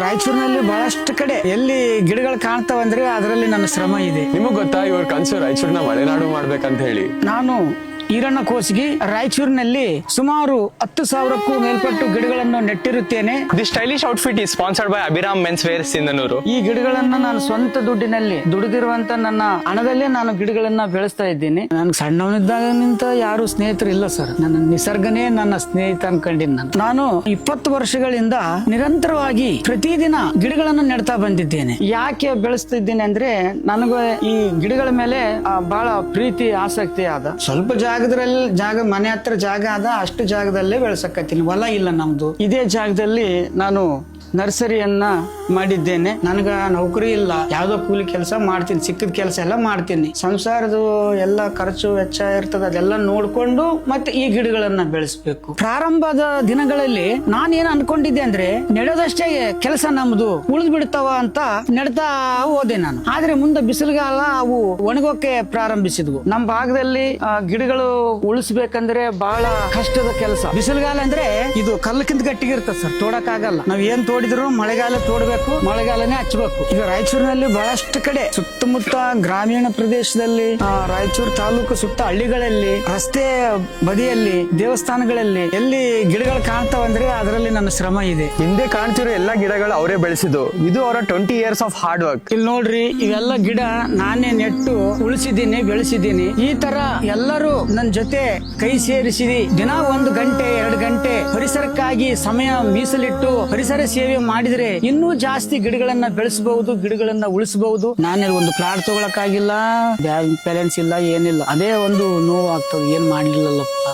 ರಾಯಚೂರಿನಲ್ಲಿ ಬಹಳಷ್ಟು ಕಡೆ ಎಲ್ಲಿ ಗಿಡಗಳು ಕಾಣ್ತಾವಂದ್ರೆ ಅದರಲ್ಲಿ ನನ್ನ ಶ್ರಮ ಇದೆ. ನಿಮಗ್ ಗೊತ್ತಾ ಇವ್ರ ಕನ್ಸು ರಾಯಚೂರ್ನ ಮಲೆನಾಡು ಮಾಡ್ಬೇಕಂತ ಹೇಳಿ? ನಾನು ಈರಣ್ಣ ಕೋಸ್ಗಿ ರಾಯಚೂರಿನಲ್ಲಿ ಸುಮಾರು ಹತ್ತು ಸಾವಿರಕ್ಕೂ ಮೇಲ್ಪಟ್ಟು ಗಿಡಗಳನ್ನು ನೆಟ್ಟಿರುತ್ತೇನೆ. The stylish outfit is sponsored by Abhiram men's wear Sindhanur ಈ ಗಿಡಗಳನ್ನ ನಾನು ಸ್ವಂತ ದುಡ್ಡಿನಲ್ಲಿ ದುಡಿದಿರುವಂತ ನನ್ನ ಹಣದಲ್ಲೇ ನಾನು ಗಿಡಗಳನ್ನ ಬೆಳೆಸ್ತಾ ಇದ್ದೀನಿ. ನನ್ಗೆ ಸಣ್ಣವನಿದ್ದಾಗಿನಿಂದ ಯಾರು ಸ್ನೇಹಿತರು ಇಲ್ಲ ಸರ್. ನನ್ನ ನಿಸರ್ಗನೇ ನನ್ನ ಸ್ನೇಹಿತ ಅನ್ಕೊಂಡಿನಿ ನಾನು. ನಾನು ಇಪ್ಪತ್ತು ವರ್ಷಗಳಿಂದ ನಿರಂತರವಾಗಿ ಪ್ರತಿದಿನ ಗಿಡಗಳನ್ನು ನೆಡ್ತಾ ಬಂದಿದ್ದೇನೆ. ಯಾಕೆ ಬೆಳೆಸ್ತಿದ್ದೀನಿ ಅಂದ್ರೆ ನನಗೆ ಈ ಗಿಡಗಳ ಮೇಲೆ ಬಹಳ ಪ್ರೀತಿ ಆಸಕ್ತಿ ಆದ ಸ್ವಲ್ಪ ಜಾಗದಲ್ಲಿ ಜಾಗ ಮನೆ ಹತ್ರ ಜಾಗ ಅದ ಅಷ್ಟು ಜಾಗದಲ್ಲೇ ಬೆಳೆಸಕತ್ತೀನಿ. ಹೊಲ ಇಲ್ಲ ನಮ್ದು. ಇದೇ ಜಾಗದಲ್ಲಿ ನಾನು ನರ್ಸರಿಯನ್ನ ಮಾಡಿದ್ದೇನೆ. ನನಗ ನೌಕರಿ ಇಲ್ಲ. ಯಾವ್ದೋ ಕೂಲಿ ಕೆಲಸ ಮಾಡ್ತೀನಿ. ಸಿಕ್ಕದ ಕೆಲಸ ಎಲ್ಲ ಮಾಡ್ತೀನಿ. ಸಂಸಾರದ ಎಲ್ಲ ಖರ್ಚು ವೆಚ್ಚ ಇರ್ತದ. ಅದೆಲ್ಲ ನೋಡ್ಕೊಂಡು ಮತ್ತೆ ಈ ಗಿಡಗಳನ್ನ ಬೆಳೆಸ್ಬೇಕು. ಪ್ರಾರಂಭದ ದಿನಗಳಲ್ಲಿ ನಾನೇನ್ ಅನ್ಕೊಂಡಿದ್ದೆ ಅಂದ್ರೆ ನೆಡೋದಷ್ಟೇ ಕೆಲಸ ನಮ್ದು. ಉಳಿದ್ ಬಿಡ್ತಾವ ಅಂತ ನೆಡ್ತಾ ಹೋದೆ ನಾನು. ಆದ್ರೆ ಮುಂದೆ ಬಿಸಿಲುಗಾಲ ಅವು ಒಣಗೋಕೆ ಪ್ರಾರಂಭಿಸಿದ್ವು. ನಮ್ಮ ಭಾಗದಲ್ಲಿ ಆ, ಗಿಡಗಳು ಉಳಿಸ್ಬೇಕಂದ್ರೆ ಬಹಳ ಕಷ್ಟದ ಕೆಲಸ. ಬಿಸಿಲುಗಾಲ ಅಂದ್ರೆ ಇದು ಕಲ್ಲಕ್ಕಿಂತ ಗಟ್ಟಿಗಿರ್ತದೆ ಸರ್ ತೋಡಕ್ ಆಗಲ್ಲ ನಾವ್ ಏನ್ ತೋಡಿದ್ರು ಮಳೆಗಾಲ ತೋಡ್ಬೇಕು ಮಳೆಗಾಲನೇ ಹಚ್ಬೇಕು. ಈಗ ರಾಯಚೂರಿನಲ್ಲಿ ಬಹಳಷ್ಟು ಕಡೆ ಸುತ್ತಮುತ್ತ ಗ್ರಾಮೀಣ ಪ್ರದೇಶದಲ್ಲಿ ಆ, ರಾಯಚೂರು ತಾಲೂಕು ಸುತ್ತ ಹಳ್ಳಿಗಳಲ್ಲಿ ರಸ್ತೆ ಬದಿಯಲ್ಲಿ ದೇವಸ್ಥಾನಗಳಲ್ಲಿ ಎಲ್ಲಿ ಗಿಡಗಳು ಕಾಣ್ತಾವಂದ್ರೆ ಅದರಲ್ಲಿ ನನ್ನ ಶ್ರಮ ಇದೆ. ಹಿಂದೆ ಕಾಣ್ತಿರೋ ಎಲ್ಲಾ ಗಿಡಗಳು ಅವರೇ ಬೆಳೆಸಿದ್ದು. ಇದು ಅವರ twenty years of hard work ಇಲ್ಲಿ ನೋಡ್ರಿ ಇವೆಲ್ಲ ಗಿಡ ನಾನೇ ನೆಟ್ಟು ಉಳಿಸಿದ್ದೀನಿ ಬೆಳೆಸಿದ್ದೀನಿ. ಈ ತರ ಎಲ್ಲರೂ ನನ್ನ ಜೊತೆ ಕೈ ಸೇರಿಸಿ ದಿನ ಒಂದು ಗಂಟೆ, ಎರಡು ಗಂಟೆ. ಪರಿಸರಕ್ಕಾಗಿ ಸಮಯ ಮೀಸಲಿಟ್ಟು ಪರಿಸರ ಸೇವೆ ಮಾಡಿದ್ರೆ ಇನ್ನೂ ಜಾಸ್ತಿ ಗಿಡಗಳನ್ನ ಬೆಳೆಸಬಹುದು, ಗಿಡಗಳನ್ನ ಉಳಿಸಬಹುದು. ನಾನೇ ಒಂದು ಪ್ಲಾಟ್ ತಗೊಳಕ್ಕಾಗಿಲ್ಲ ಬ್ಯಾಂಕ್ ಬ್ಯಾಲೆನ್ಸ್ ಇಲ್ಲ, ಏನಿಲ್ಲ. ಅದೇ ಒಂದು ನೋವು ಆಗ್ತದೆ ಏನ್ ಮಾಡ್ಲಿಲ್ಲಪ್ಪ